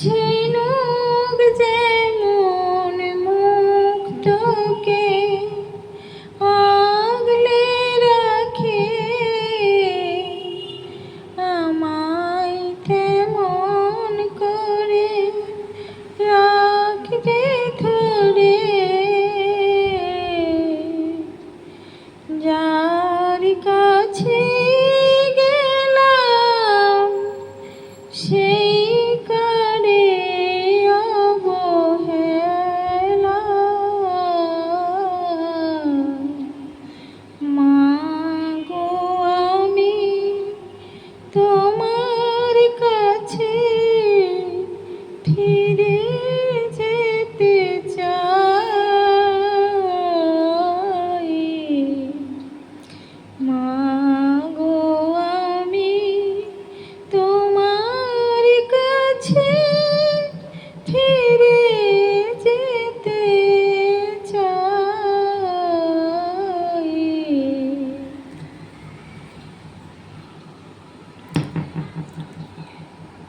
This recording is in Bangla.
ঝিনুক যেমন মুক্তকে আগলে রাখে। আমায় তেমন করে রাখবে ধরে। যার কাছে গেলাম সেই কাছে